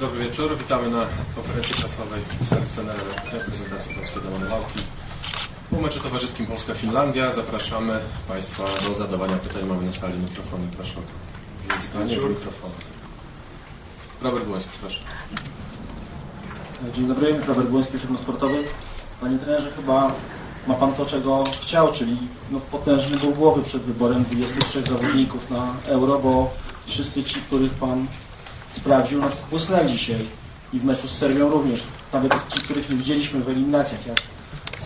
Dobry wieczór, witamy na konferencji prasowej selekcjonera reprezentacji Polskiej do Walki. Po meczu towarzyskim Polska-Finlandia zapraszamy Państwa do zadawania pytań. Mamy na sali mikrofony, proszę o korzystanie z mikrofonu. Robert Błoński, proszę. Dzień dobry, Robert Błoński, Szybno Sportowy. Panie trenerze, chyba ma Pan to, czego chciał, czyli no, potężny ból głowy przed wyborem 23 zawodników na Euro, bo wszyscy ci, których Pan sprawdził, no, błysnęli dzisiaj i w meczu z Serbią również. Nawet ci, których nie widzieliśmy w eliminacjach, jak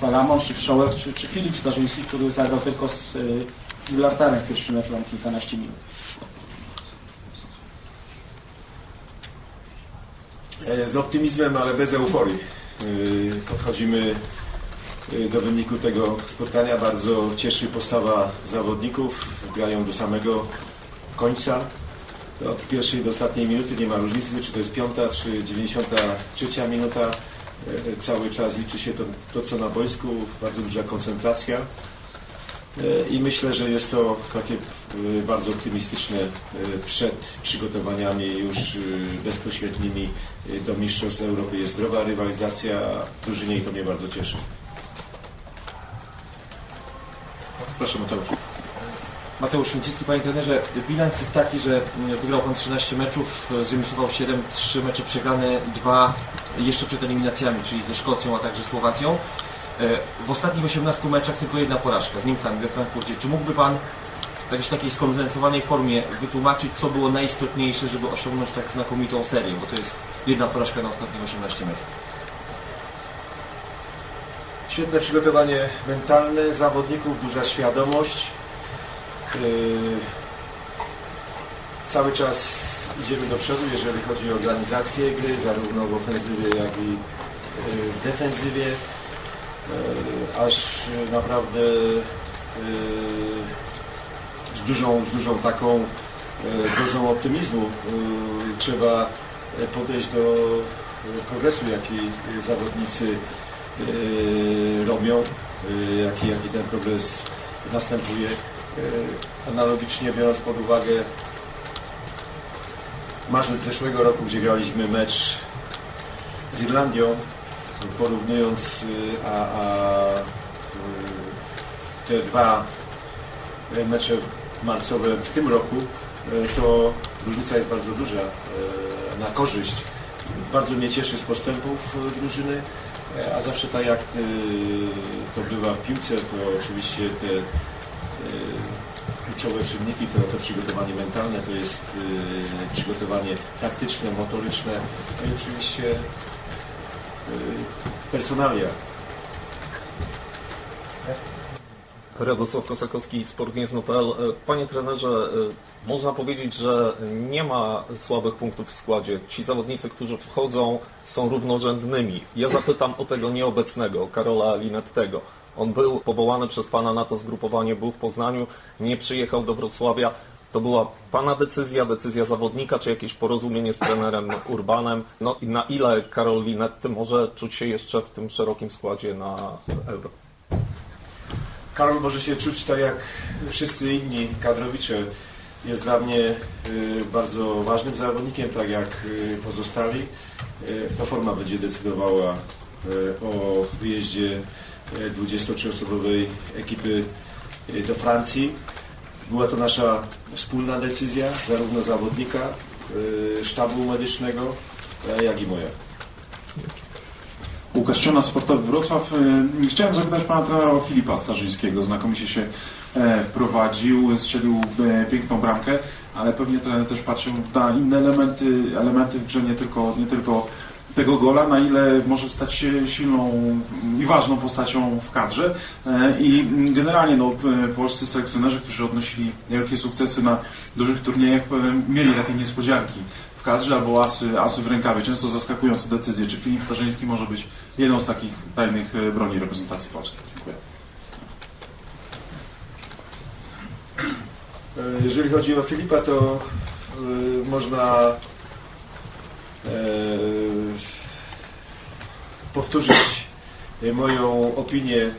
Salamon, czy Wszołek, czy, czy Filip Starzyński, który zagrał tylko z y, w pierwszym meczu, kilkanaście minut. E, Z optymizmem, ale bez euforii. Yy, Podchodzimy yy, do wyniku tego spotkania. Bardzo cieszy postawa zawodników. Grają do samego końca. Od pierwszej do ostatniej minuty nie ma różnicy, czy to jest piąta, czy 93 minuta. Yy, Cały czas liczy się to, to co na boisku. Bardzo duża koncentracja. E, I myślę, że jest to takie e, bardzo optymistyczne e, przed przygotowaniami już e, bezpośrednimi e, do Mistrzostw Europy. Jest zdrowa rywalizacja drużynie i to mnie bardzo cieszy. Proszę Mateusz. Mateusz Święcicki, panie trenerze, bilans jest taki, że mm, wygrał pan 13 meczów, zremisował 7, 3 mecze przegrane, dwa jeszcze przed eliminacjami, czyli ze Szkocją, a także Słowacją. E, W ostatnich 18 meczach tylko jedna porażka z Niemcami we Frankfurcie. Czy mógłby pan w jakiejś takiej skondensowanej formie wytłumaczyć, co było najistotniejsze, żeby osiągnąć tak znakomitą serię, bo to jest jedna porażka na ostatnich 18 meczów. Świetne przygotowanie mentalne zawodników, duża świadomość. Yy, Cały czas idziemy do przodu, jeżeli chodzi o organizację gry, zarówno w ofensywie, jak i yy, w defensywie. Yy, Aż naprawdę z dużą, z dużą taką dozą optymizmu trzeba podejść do progresu, jaki zawodnicy robią, jaki, jaki ten progres następuje. Yy, Analogicznie biorąc pod uwagę marzec zeszłego roku, gdzie graliśmy mecz z Irlandią, porównując yy, a, a yy, te dwa mecze marcowe w tym roku, yy, to różnica jest bardzo duża yy, na korzyść. Bardzo mnie cieszy z postępów drużyny. A zawsze tak jak y, to bywa w piłce, to oczywiście te y, kluczowe czynniki to, to przygotowanie mentalne, to jest y, przygotowanie taktyczne, motoryczne, no i oczywiście y, personalia. Radosław Kosakowski, sportniezno.pl. Panie trenerze, e, można powiedzieć, że nie ma słabych punktów w składzie. Ci zawodnicy, którzy wchodzą, są równorzędnymi. Ja zapytam o tego nieobecnego, Karola Linettego. On był powołany przez Pana na to zgrupowanie, był w Poznaniu, nie przyjechał do Wrocławia. To była Pana decyzja, decyzja zawodnika, czy jakieś porozumienie z trenerem Urbanem? No i na ile Karol Linetty może czuć się jeszcze w tym szerokim składzie na Euro? Karol może się czuć tak jak wszyscy inni kadrowicze. Jest dla mnie y, bardzo ważnym zawodnikiem, tak jak y, pozostali. Y, To forma będzie decydowała o wyjeździe 23-osobowej ekipy y, do Francji. Była to nasza wspólna decyzja, zarówno zawodnika, y, sztabu medycznego, e, jak i moja. Łukasz Ciona, Sportowy Wrocław. E, Chciałem zapytać Pana trenera o Filipa Starzyńskiego. Znakomicie się e, wprowadził, strzelił e, piękną bramkę, ale pewnie trener też patrzył na inne elementy, elementy w grze, nie tylko, nie tylko tego gola, na ile może stać się silną i ważną postacią w kadrze. E, I generalnie no, p- polscy selekcjonerzy, którzy odnosili wielkie sukcesy na dużych turniejach, e, mieli takie niespodzianki w kadrze albo asy, asy w rękawie, często zaskakujące decyzje. Czy Filip Starzyński może być jedną z takich tajnych e, broni reprezentacji polskiej? Dziękuję. E, Jeżeli chodzi o Filipa, to można e, powtórzyć e, moją opinię e,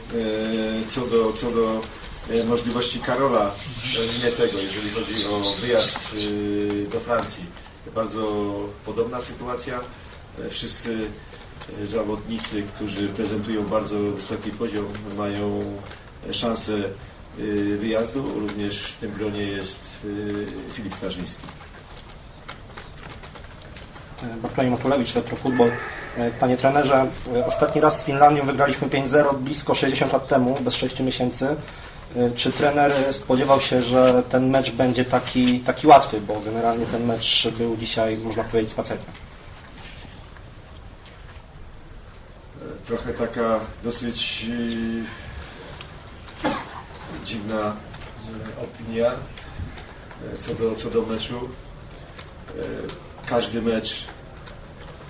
co do, co do e, możliwości Karola Linetego, jeżeli chodzi o wyjazd do Francji. bardzo podobna sytuacja. Wszyscy zawodnicy, którzy prezentują bardzo wysoki poziom, mają szansę wyjazdu. Również w tym gronie jest Filip Starzyński. Bartłomiej Matulewicz, Retrofutbol. Panie trenerze, ostatni raz z Finlandią wygraliśmy 5-0 blisko 60 lat temu, bez 6 miesięcy. Czy trener spodziewał się, że ten mecz będzie taki, taki łatwy, bo generalnie ten mecz był dzisiaj, można powiedzieć, spacerem? Trochę taka dosyć e, dziwna e, opinia e, co do, co do meczu. E, Każdy mecz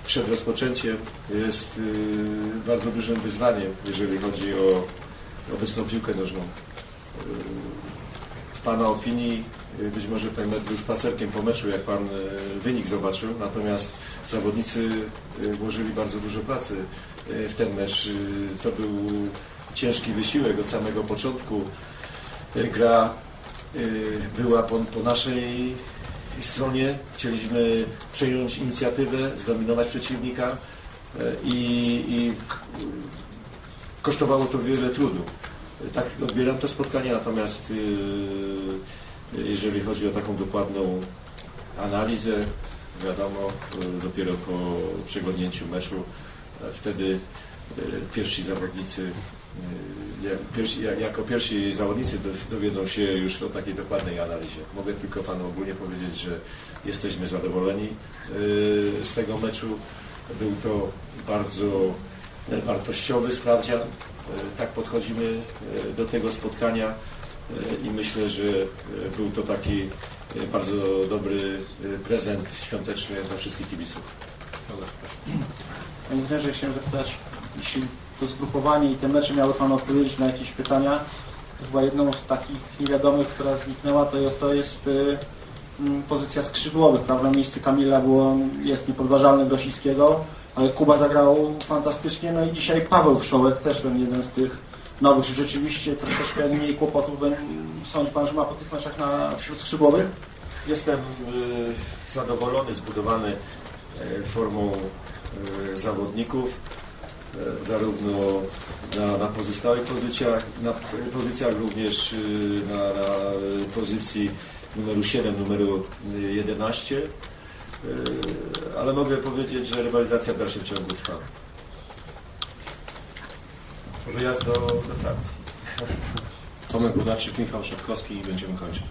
przed rozpoczęciem jest e, bardzo dużym wyzwaniem, jeżeli chodzi o obecną piłkę nożną. E, W Pana opinii e, być może ten mecz był spacerkiem po meczu, jak Pan wynik zobaczył, natomiast zawodnicy włożyli bardzo dużo pracy w ten mecz. To był ciężki wysiłek od samego początku. Gra była po, po naszej stronie. Chcieliśmy przejąć inicjatywę, zdominować przeciwnika e, i, i kosztowało to wiele trudu. Tak odbieram to spotkanie, natomiast e, jeżeli chodzi o taką dokładną analizę, wiadomo, e, dopiero po przeglądnięciu meczu e, wtedy e, pierwsi zawodnicy pierwsi- jak- jako pierwsi zawodnicy do- dowiedzą się już o takiej dokładnej analizie. Mogę tylko Panu ogólnie powiedzieć, że jesteśmy zadowoleni e, z tego meczu. Był to bardzo e, wartościowy sprawdzian. E, Tak podchodzimy e, do tego spotkania i myślę, że był to taki bardzo dobry prezent świąteczny dla wszystkich kibiców. Panie trenerze, chciałem zapytać, jeśli to zgrupowanie i te mecze miały Pan odpowiedzieć na jakieś pytania, chyba jedną z takich niewiadomych, która zniknęła, to jest, to jest y, mm, pozycja skrzydłowych, prawda? Miejsce Kamila było, jest niepodważalne Grosickiego, ale Kuba zagrał fantastycznie, no i dzisiaj Paweł Wszołek, też ten jeden z tych nowych, rzeczywiście troszeczkę mniej kłopotów będzie- sądzi Pan, że ma po tych meczach na, wśród skrzydłowych? Jestem e, zadowolony, zbudowany e, formą e, zawodników, zarówno na, na pozostałych pozycjach, na pozycjach również e, na, na pozycji numeru 7, numeru 11, E, ale mogę powiedzieć, że rywalizacja w dalszym ciągu trwa. Wyjazd do, do Francji. Tomek Budarczyk, Michał Szewkowski i będziemy kończyć.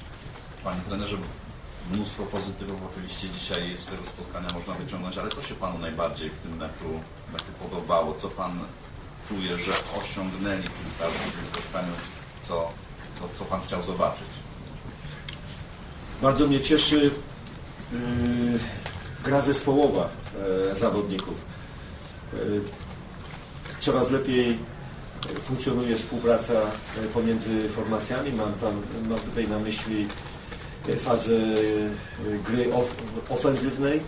Panie trenerze, mnóstwo pozytywów oczywiście dzisiaj z tego spotkania można wyciągnąć, ale co się Panu najbardziej w tym meczu, podobało? Co Pan czuje, że osiągnęli w tym spotkaniu? Co, co, co Pan chciał zobaczyć? Bardzo mnie cieszy yy, gra zespołowa e, zawodników. Yy, coraz lepiej funkcjonuje współpraca e, pomiędzy formacjami. Mam, tam, mam tutaj na myśli e, fazę e, gry of, ofensywnej.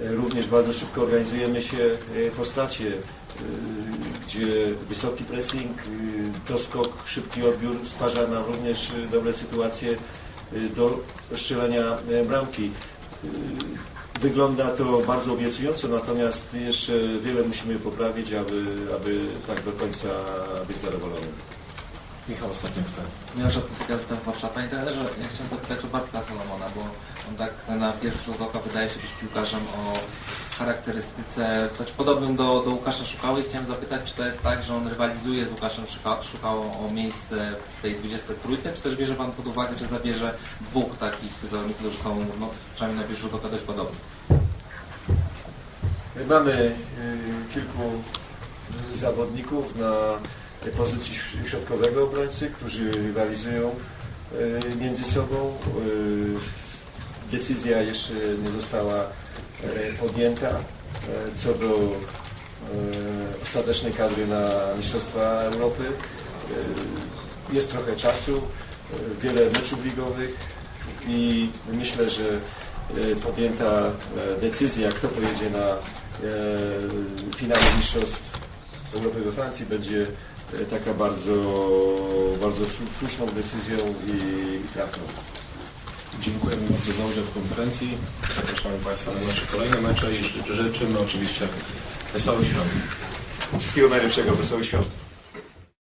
E, Również bardzo szybko organizujemy się po stracie, gdzie wysoki pressing, doskok, szybki odbiór stwarza nam również dobre sytuacje do strzelania bramki. Wygląda to bardzo obiecująco, natomiast jeszcze wiele musimy poprawić, aby, aby tak do końca być zadowolonym. Michał, ostatnie pytanie. Miałża Gazeta Warszawa. Panie trenerze, ja chciałem zapytać o Bartka Solomona, bo on tak na pierwszy rzut oka wydaje się być piłkarzem o charakterystyce znaczy podobnym do, do Łukasza Szukały i chciałem zapytać, czy to jest tak, że on rywalizuje z Łukaszem Szuka- Szukałą o miejsce w tej 23, czy też bierze Pan pod uwagę, że zabierze dwóch takich zawodników, którzy są no, przynajmniej na pierwszy rzut oka dość podobni? Mamy y, kilku zawodników na pozycji środkowego obrońcy, którzy rywalizują y, między sobą. Y, Decyzja jeszcze nie została y, podjęta co do ostatecznej kadry na Mistrzostwa Europy. Jest trochę czasu, wiele meczów ligowych i myślę, że podjęta decyzja, kto pojedzie na e, finale Mistrzostw Europy we Francji będzie e, taka bardzo, bardzo słuszną decyzją i trafną. Dziękujemy bardzo za udział w konferencji. Zapraszamy Państwa na nasze kolejne mecze i ży- życzymy oczywiście wesołych świąt. Wszystkiego najlepszego, wesołych świąt.